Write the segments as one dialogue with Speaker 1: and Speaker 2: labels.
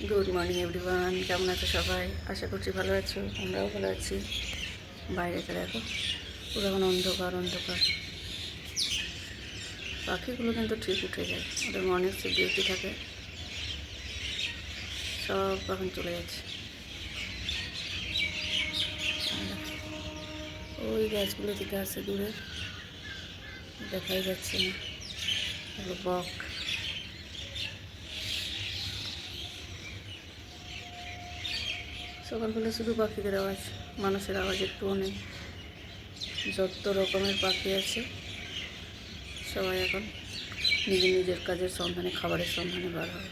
Speaker 1: Good morning everyone কেমন আছো সবাই? আশা করছি ভালো আছো। আমরাও ভালো আছি। বাইরে বাইরেতে দেখো, পুরো এখন অন্ধকার অন্ধকার। পাখিগুলো কিন্তু ঠিক উঠে যায়। ওদের মনে হচ্ছে ডিউটি থাকে। সব এখন চলে যাচ্ছে। ওই গাছগুলো থেকে আছে দূরে, দেখাই যাচ্ছে না। বক। সকালবেলা শুধু পাখিদের আওয়াজ, মানুষের আওয়াজ একটুও নেই। যত রকমের পাখি আছে, সবাই এখন নিজের নিজের কাজের সন্ধানে, খাবারের সন্ধানে বার হবে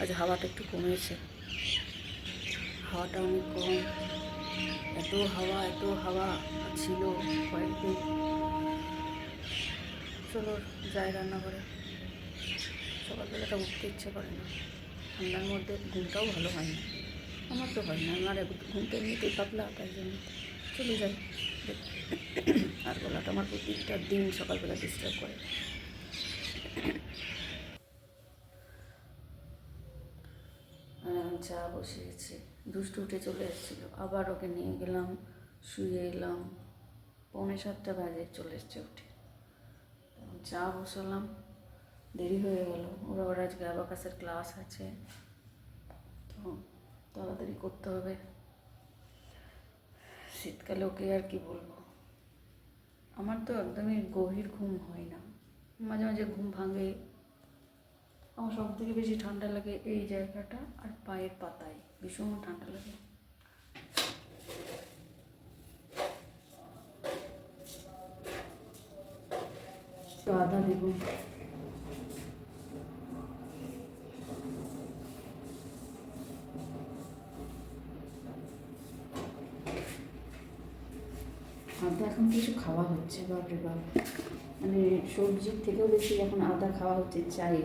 Speaker 1: আজ হাওয়াটা একটু কমেছে। হাওয়াটা অনেক কম। এত হাওয়া এত হাওয়া ছিল কয়েকদিন। চলো যাই রান্না করে সকালবেলাটা উঠতে ইচ্ছে করে না। ঠান্ডার মধ্যে ঘুমটাও ভালো হয় না। আমার তো হয় না, আমার ঘুমটা এমনিতেই পাতলা, তাই জন্য চলে যাই। আর গলাটা আমার প্রত্যেকটা দিন সকালবেলা ডিস্টার্ব করে। চা বসিয়েছি। দুষ্টু উঠে চলে এসেছিল। আবার ওকে নিয়ে গেলাম, শুয়ে এলাম। পৌনে সাতটা বাজে চলে এসছে উঠে। চা বসালাম। দেরি হয়ে গেল। ওর আবার আজকে অ্যাবাকাসের ক্লাস আছে। তো তাড়াতাড়ি করতে হবে। শীতকালে ওকে আর কি বলব? আমার তো একদমই গভীর ঘুম হয় না। মাঝে মাঝে ঘুম ভাঙে। আমার সব থেকে বেশি ঠান্ডা লাগে এই জায়গাটা আর পায়ের পাতায়। ভীষণ ঠান্ডা লাগে। আদা দেবো আদা এখন কিছু খাওয়া হচ্ছে, বাপরে বাপ। মানে সবজির থেকেও বেশি এখন আদা খাওয়া হচ্ছে, চাই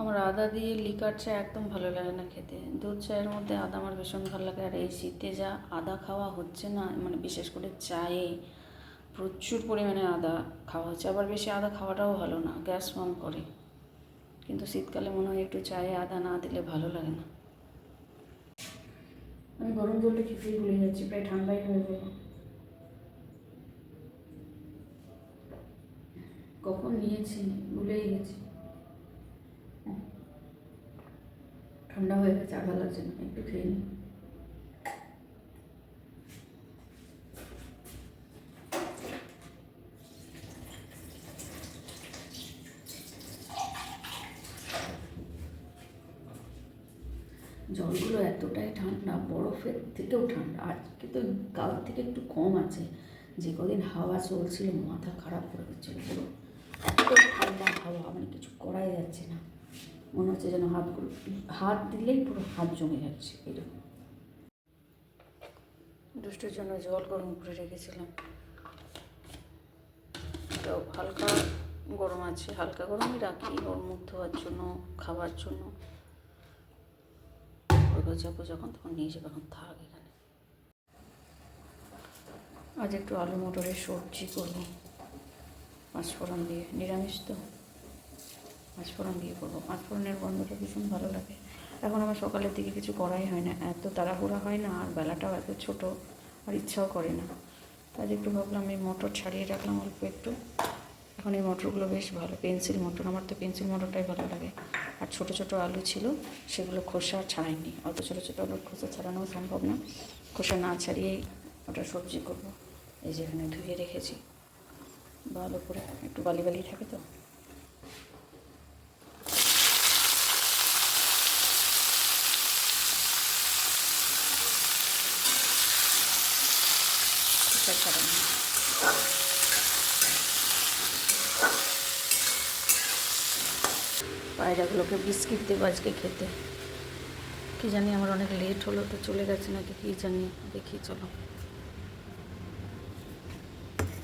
Speaker 1: আমার আদা দিয়ে লিকার চা একদম ভালো লাগে না খেতে। দুধ চায়ের মধ্যে আদা আমার ভীষণ ভালো লাগে। আর এই শীতে যা আদা খাওয়া হচ্ছে না মানে বিশেষ করে চায়ে প্রচুর পরিমাণে আদা খাওয়া হচ্ছে, আবার বেশি আদা খাওয়াটাও ভালো না, গ্যাস ফর্ম করে। কিন্তু শীতকালে মনে হয় একটু চায়ে আদা না দিলে ভালো লাগে না। আমি গরম জলটা খেতেই ভুলে যাচ্ছি, প্রায় ঠান্ডাই হয়ে গেল। কখন নিয়েছি ভুলেই গেছি। ঠান্ডা হয়ে গেছে ভালো লাগছে না, একটু খেয়ে নিই জলগুলো এতটাই ঠান্ডা, বরফের থেকেও ঠান্ডা। আজকে তো কাল থেকে একটু কম আছে। যে কদিন হাওয়া চলছিল, মাথা খারাপ করে দিচ্ছিল। পুরো এত ঠান্ডা হাওয়া মানে কিছু করাই যাচ্ছে না। মনে হচ্ছে যেন হাতগুলো হাত দিলেই পুরো হাত জমে যাচ্ছে এরকম দুষ্টের জন্য জল গরম করে রেখেছিলাম। তো হালকা গরম আছে। হালকা গরমই রাখি, ওর মুখ ধোয়ার জন্য, খাওয়ার জন্য। ওইবার যাব যখন তখন নিয়ে যাব, এখন থাক এখানে। আজ একটু আলু মটরের সবজি করব। পাঁচফোড়ন দিয়ে, নিরামিষ তো। পাঁচফোড়ন দিয়ে করব। পাঁচফোড়নের গন্ধটা ভীষণ ভালো লাগে। এখন আমার সকালের দিকে কিছু করাই হয় না। এত তাড়াহুড়া হয় না, আর বেলাটাও এত ছোট, আর ইচ্ছাও করে না। তাই একটু ভাবলাম আমি মটর ছাড়িয়ে রাখলাম অল্প একটু। এখন এই মটরগুলো বেশ ভালো, পেন্সিল মটর। আমার তো পেন্সিল মটরটাই ভালো লাগে। আর ছোট ছোট আলু ছিল, সেগুলো খোসা ছাড়াইনি। অত ছোটো ছোটো আলুর খোসা ছাড়ানো সম্ভব না। খোসা না ছাড়িয়েই ওটা সবজি করব। এই যে এখানে ধুয়ে রেখেছি। ভালো করে একটু বালি বালি থাকে তো? ছাড়ানো পায়রাগুলোকে বিস্কিট দেবো আজকে খেতে। কি জানি আমার অনেক লেট হলো, তো চলে গেছে নাকি কি জানি, দেখি চলো।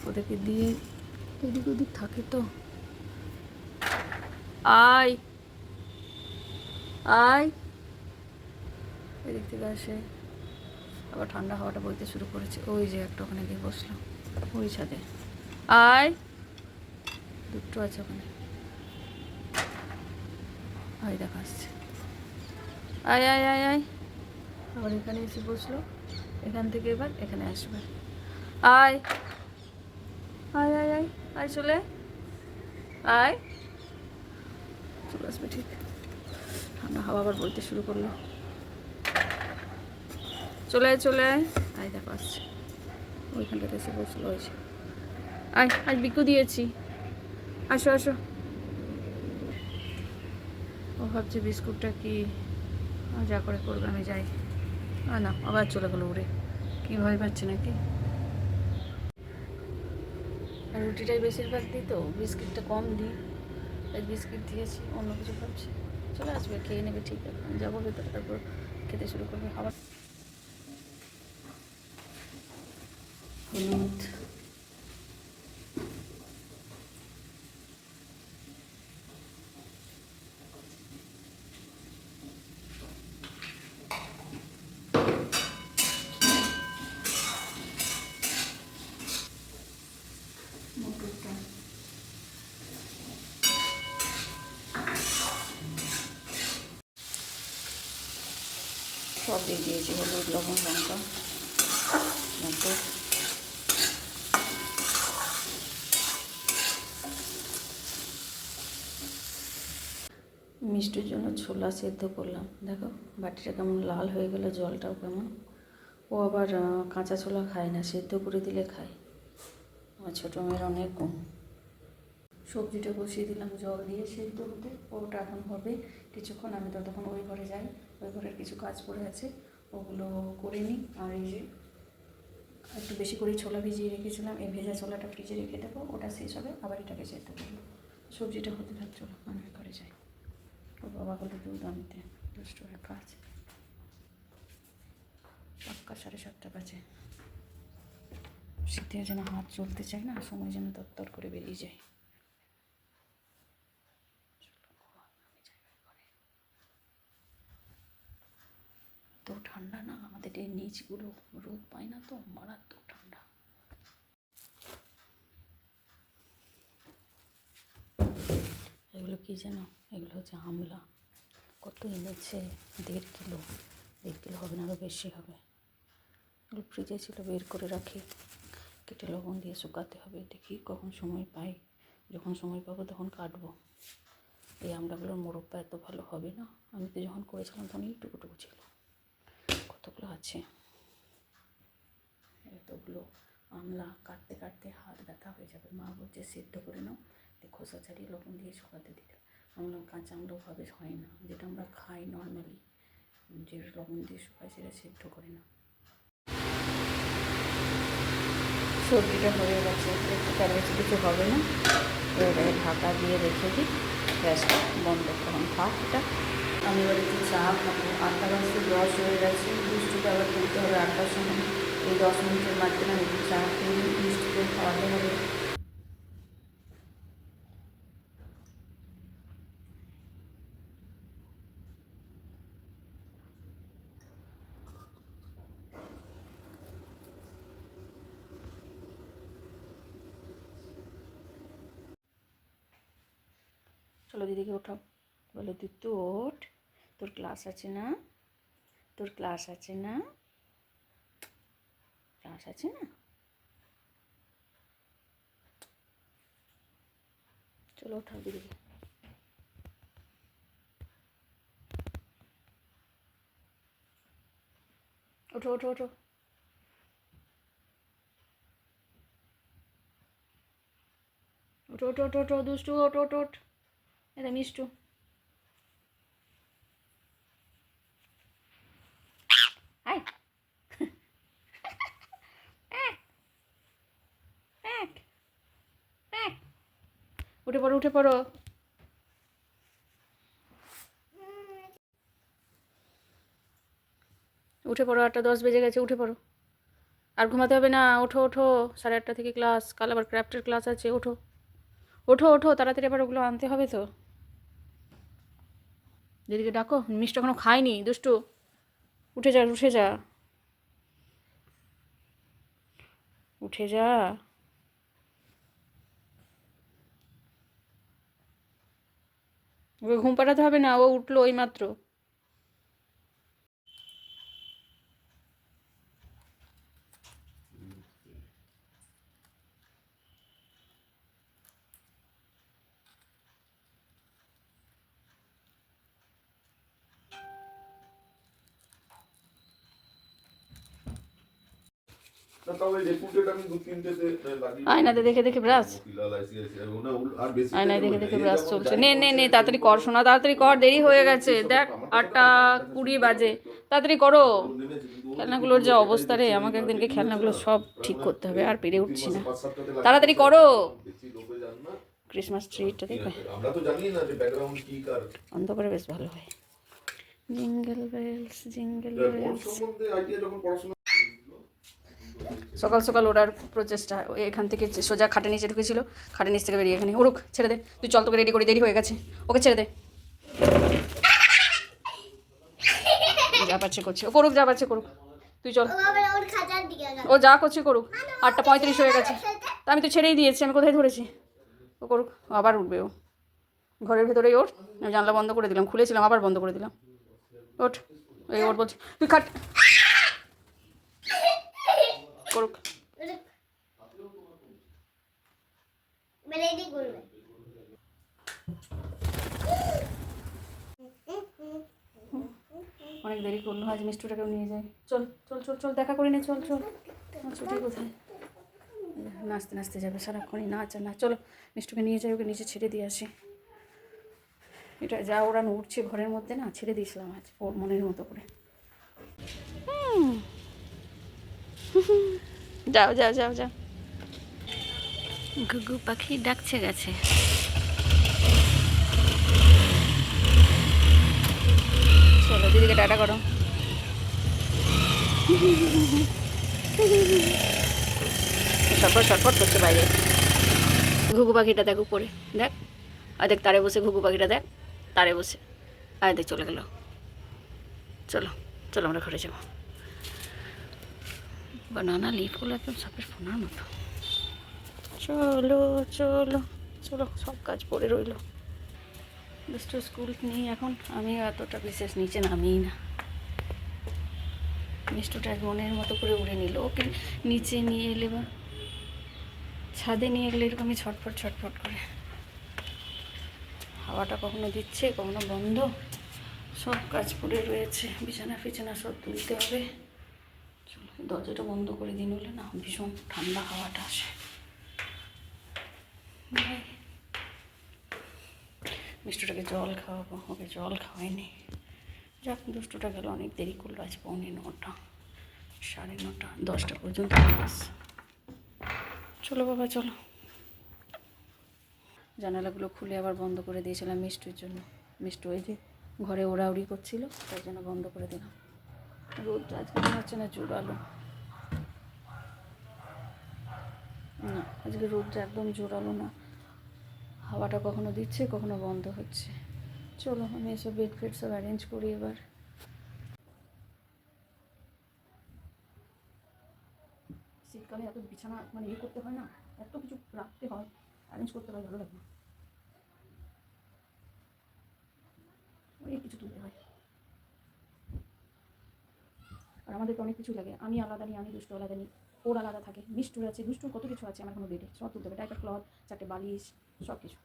Speaker 1: ওদেরকে দিয়ে এদিক ওদিক থাকে তো। আয়! আয়! এদিক থেকে আসে। আবার ঠান্ডা হাওয়াটা বইতে শুরু করেছে। ওই যে একটা ওখানে গিয়ে বসলাম ওই ছাদে। আয়! দুটো আছে ওখানে। আয়, দেখা আসছে। আয় আয় আয় আয়। আবার এখানে এসে বসল। এখান থেকে এবার এখানে আসবে। আয়। আয় আয় আয়। আয়, চলে। আয়। চলে আসবে, ঠিক। ঠান্ডা হাওয়া আবার বইতে শুরু করল। চলে আয় চলে আয়। আয়, দেখো আসছে। ওইখানটাতে এসে বসল হয়েছে আয় আজ বিকু দিয়েছি। আসো আসো। ভাবছে বিস্কুটটা কি? যা করে করবে, আমি যাই। না, আবার চলে গেলো উড়ে কি ভয় পাচ্ছে নাকি? আর রুটিটাই বেশিরভাগ দিই তো, বিস্কিটটা কম দিই। তাই বিস্কিট দিয়েছি, অন্য কিছু ভাবছি। চলে আসবে, খেয়ে নেবে, ঠিক আছে। যাব ভেতরে, তারপর খেতে শুরু করবে। খাবার হলুদ সব দিয়ে দিয়েছি, হলুদ, লবণ, লঙ্কা। মিষ্টির জন্য ছোলা সেদ্ধ করলাম। দেখো, বাটিটা কেমন লাল হয়ে গেল, জলটাও কেমন। ও আবার কাঁচা ছোলা খায় না, সেদ্ধ করে দিলে খায়। আমার ছোটো মেয়ের অনেক গুণ। সবজিটা বসিয়ে দিলাম জল দিয়ে সেদ্ধ হতে। ওটা এখন হবে। কিছুক্ষণ আমি ততক্ষণ ওই ঘরে যাই। ঘরের কিছু কাজ পড়ে আছে, ওগুলো করে নিই। আর এই যে একটু বেশি করে ছোলা ভিজিয়ে রেখেছিলাম, এই ভেজা ছোলাটা ফ্রিজে রেখে দেবো, ওটা শেষ হবে, আবার এটাকে সেদ্ধ করব। সবজিটা হতে থাক, চলো আমি ঘরে যাই। ওর বাবা হলো দুধ আনতে দুষ্টুরের কাজ। পাক্কা সাড়ে সাতটা বাজে। শীতে যেন হাত চলতে চায় না, সময় যেন তত্তর করে বেরিয়ে যায় তো ঠান্ডা এই নিচগুলো রোদ পায় না তো, মারাত্মক ঠান্ডা। এগুলো কি যেন এগুলো হচ্ছে আমলা। কত এনেছে? দেড় কিলো। দেড় কিলো হবে না আরও বেশি হবে। এগুলো ফ্রিজে ছিল, বের করে রাখি। কেটে লবণ দিয়ে শুকাতে হবে। দেখি কখন সময় পাই। যখন সময় পাবো তখন কাটবো। এই আমড়াগুলোর মোরব্বা এত ভালো হবে না। আমি তো যখন করেছিলাম তখন এইটুকুটুকু ছিল। কতগুলো আছে? এতগুলো। আমলা কাটতে কাটতে হাত ব্যথা হয়ে যাবে। মা বলছে, সেদ্ধ করে নাও। দিয়ে খোসা ছাড়িয়ে লবণ দিয়ে শুকাতে দিতে আমলা কাঁচা আমলাও ভাবে হয় না। যেটা আমরা খাই নর্মালি যে লবণ দিয়ে শুকায় সেটা সেদ্ধ করে না সবজিটা হয়ে গেছে। একটু তার বেশি কিছু হবে না। এবারে ঢাকা দিয়ে রেখে দিই। গ্যাসটা বন্ধ থাক এটা। আমি এবার একটু চা খাব। আটটা বাজতে দশ হয়ে গেছে। মিষ্টিটা আবার তুলতে হবে আটটার সময়। এই দশ মিনিটের মাঝখানে আমি একটু চা খেয়ে মিষ্টিকে খাওয়াতে হবে। চলো দিদিকে ওঠাও। বলে তুই তো ওঠ। তোর ক্লাস আছে না? তোর ক্লাস আছে না? ক্লাস আছে না? চলো ওঠাও দিদিকে ওঠো ওঠো ওঠো। ওঠো ওঠো ওঠো ওঠো, দুষ্টু, ওঠ ওঠ ওঠ। এটা মিষ্টু। উঠে পড়ো উঠে পড়ো। উঠে পড়ো, আটটা দশ বেজে গেছে, উঠে পড়ো। আর ঘুমাতে হবে না, ওঠো ওঠো। সাড়ে আটটা থেকে ক্লাস, কাল আবার ক্রাফটের ক্লাস আছে, ওঠো। ওঠো ওঠো, তাড়াতাড়ি আবার ওগুলো আনতে হবে তো। দিদিকে ডাকো, মিষ্টি এখনও খায়নি, দুষ্টু। উঠে যা উঠে যা। উঠে যা। ওকে ঘুম পাড়াতে হবে না ও উঠল ওই মাত্র
Speaker 2: না, তবে reputed আমি দু তিনটেতে লাগিয়ে
Speaker 1: আয়নাতে দেখে দেখে ব্রাশ? আয়নায় দেখে দেখে ব্রাশ চলছে। নে নে নে তাড়াতাড়ি কর শোনা তাড়াতাড়ি কর দেরি হয়ে গেছে। দেখ আটটা কুড়ি বাজে। তাড়াতাড়ি করো। খেলনাগুলোর যা অবস্থা রে আমাকে একদিনকে খেলনাগুলো সব ঠিক করতে হবে আর পেরে উঠছি না। তাড়াতাড়ি করো। ক্রিসমাস ট্রিটা দেখবে।
Speaker 2: আমরা তো জানি না যে ব্যাকগ্রাউন্ড কি কার।
Speaker 1: অন্ধ করে বেশ ভালো হয়। জিঙ্গেল বেলস জিঙ্গেল বেলস সকাল সকাল ওড়ার প্রচেষ্টা এখান থেকে সোজা খাটে নিচে ঢুকেছিল, খাটে নিচ থেকে বেরিয়ে এখানে উড়ুক ছেড়ে দে, তুই চল তোকে রেডি করে, দেরি হয়ে গেছে, ওকে ছেড়ে দে। যা পাচ্ছে করছে, ও করুক, যা পাচ্ছে করুক, তুই চল। ও যা করছে করুক, আটটা পঁয়ত্রিশ হয়ে গেছে, তা আমি তো ছেড়েই দিয়েছি, আমি কোথায় ধরেছি? ও করুক আবার উঠবে ও। ঘরের ভেতরেই ওর, আমি জানলা বন্ধ করে দিলাম, খুলেছিলাম, আবার বন্ধ করে দিলাম। ওঠ, এই ওর বলছি, তুই খাট করুক। অনেক দেরি করল আজ মিষ্টুটাকেও নিয়ে যাই। চল চল চল চল দেখা করে নে চল চল। ছুটি কোথায়? নাচতে নাচতে যাবে সারাক্ষণই নাচ আর না চলো মিষ্টুকে নিয়ে যাই ওকে নিচে ছেড়ে দিয়ে আসি। এটা যা ওরা উঠছে ঘরের মধ্যে না ছেড়ে দিয়েছিলাম আজ ওর মনের মতো করে। যাও যাও যাও যাও। ঘুঘু পাখি ডাকছে গেছে। চলো দিদিকে টাটা করো। সটপট সটপট করছে বাইরে। ঘুঘু পাখিটা দেখ উপরে দেখ। আর দেখ তারে বসে ঘুঘু পাখিটা দেখ। তারে বসে। আয় দেখ চলে গেল। চলো চলো আমরা ঘরে যাব। বানানা লিফগুলো একদম সাপের ফোনার মতো। চলো চলো চলো, সব কাজ পড়ে রইল। দুষ্ট স্কুল নেই এখন আমি এতটা বিশেষ নিচে নামিই না। মিষ্টুটা মনের মতো করে উড়ে নিল। ওকে নিচে নিয়ে এলে বা ছাদে নিয়ে গেলে এরকমই ছটফট ছটফট করে। হাওয়াটা কখনো দিচ্ছে, কখনো বন্ধ। সব কাজ পড়ে রয়েছে। বিছানা ফিছানা সব তুলতে হবে। দরজাটা বন্ধ করে দিন, হলে না ভীষণ ঠান্ডা হাওয়াটা আসে। মিষ্টুটাকে জল খাওয়াবো, ওকে জল খাওয়াইনি। যাক, দুষ্টুটা গেল, অনেক দেরি করল, আজ পৌনে নটা, সাড়ে নটা, দশটা পর্যন্ত চলো বাবা, চলো। জানালাগুলো খুলে আবার বন্ধ করে দিয়েছিলাম মিষ্টুর জন্য। মিষ্টু ওই যে ঘরে ওড়াউড়ি করছিল, তাই জন্য বন্ধ করে দিলাম। রোদ আজকে মনে হচ্ছে না জোরালো। না, আজকে রোদটা একদম জোরালো না। হাওয়াটা কখনো দিচ্ছে, কখনো বন্ধ হচ্ছে। চলো, আমি এসব বেড ফেড সব অ্যারেঞ্জ করি এবার। শীতকালে এত বিছানা মানে ইয়ে করতে হয় না, এত কিছু রাখতে হয় অ্যারেঞ্জ করতে হয়, ভালো লাগে। অনেক কিছু তুলতে হয়। আর আমাদেরকে অনেক কিছু লাগে। আমি আলাদা নিই, আমি দুষ্টু আলাদা নিই, ওর আলাদা থাকে। মিষ্টুর আছে দুষ্টুর কত কিছু আছে আমার কোনো বেডে সব তুলতে হবে টাইপার ক্লথ চারটে বালিশ, সব কিছু।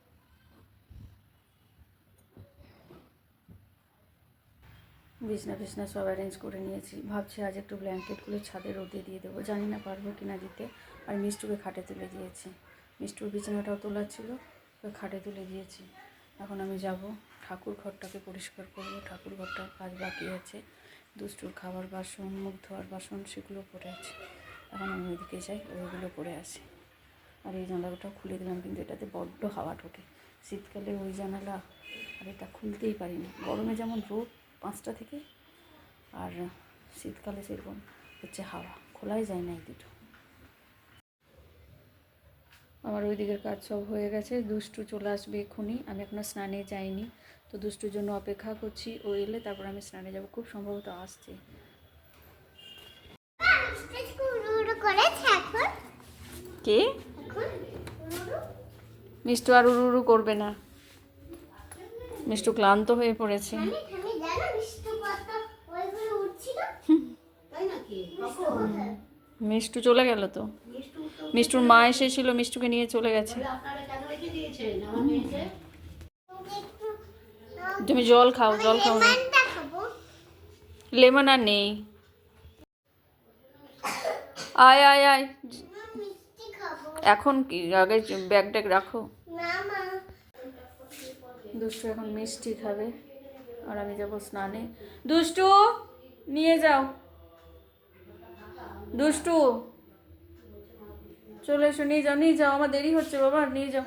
Speaker 1: বিছনা ফিছনা সব অ্যারেঞ্জ করে নিয়েছি। ভাবছি আজ একটু ব্ল্যাঙ্কেটগুলো ছাদে রোদে দিয়ে দেবো। জানি না পারব কি না দিতে। আর মিষ্টুকে খাটে তুলে দিয়েছি। মিষ্টুর বিছানাটাও তোলা ছিল খাটে তুলে দিয়েছি। এখন আমি যাব। ঠাকুর ঘরটাকে পরিষ্কার করব। ঠাকুর ঘরটা কাজ বাকি আছে। দুষ্টুর খাবার বাসন, মুখ ধোয়ার বাসন, সেগুলো পড়ে আছে। এখন আমি ওইদিকে যাই, ওইগুলো করে আসি। আর এই জানলাটাও খুলে দিলাম, কিন্তু এটাতে বড্ড হাওয়া ঢোকে। শীতকালে ওই জানালা, আর এটা খুলতেই পারি না গরমে যেমন রোদ, পাঁচটা থেকে, আর শীতকালে সেরকম হচ্ছে হাওয়া। খোলাই যায় না এই দুটো। আমার ওই দিকের কাজ সব হয়ে গেছে। দুষ্টু চলে আসবে এক্ষুনি। আমি এখনও স্নানে যাইনি। তো দুষ্টুর জন্য অপেক্ষা করছি। ও এলে তারপর আমি স্নানে যাব। খুব সম্ভবত আসছে। কে? মিষ্টু আর উড়ু উড়ু করবে না। মিষ্টু ক্লান্ত হয়ে পড়েছে।
Speaker 3: মিষ্টু
Speaker 1: চলে গেল তো? মিষ্টুর মা এসেছিল, মিষ্টুকে নিয়ে চলে গেছে
Speaker 4: বলে আপনারা কেন রেখে দিয়েছেন আমার মেয়েকে
Speaker 3: তুমি একটু নাও।
Speaker 1: তুমি জল খাও জল খাও না। লেমন আর নেই। আয় আয় আয়। এখন কি আগে ব্যাগ ট্যাগ রাখো।
Speaker 3: না
Speaker 1: দুষ্টু এখন মিষ্টি খাবে আর আমি যাব স্নানে। দুষ্টু নিয়ে যাও। দুষ্টু চলে এসো নিয়ে যাও নিয়ে যাও। আমার দেরি হচ্ছে বাবা নিয়ে যাও।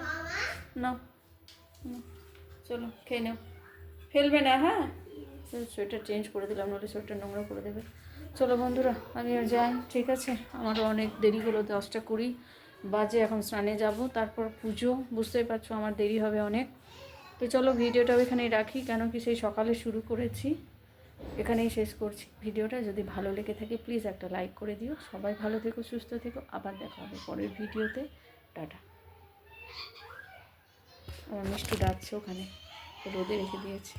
Speaker 1: নাও। চলো খেয়ে নাও। ফেলবে না হ্যাঁ? সোয়েটার চেঞ্জ করে দিলাম নাহলে সোয়েটার নোংরা করে দেবে। চলো বন্ধুরা, আমি আর যাই, ঠিক আছে? আমারও অনেক দেরি হলো, দশটা কুড়ি বাজে, এখন স্নানে যাব, তারপর পুজো, বুঝতেই পারছ আমার দেরি হবে অনেক। তো চলো ভিডিওটাও এখানেই রাখি, কেন কি সেই সকালে শুরু করেছি, এখানেই শেষ করছি। ভিডিওটা যদি ভালো লেগে থাকে প্লিজ একটা লাইক করে দিও। সবাই ভালো থেকো, সুস্থ থেকো, আবার দেখা হবে পরের ভিডিওতে। টাটা। আমার মিষ্টি ডাকছে ওখানে। রোদে রেখে দিয়েছি।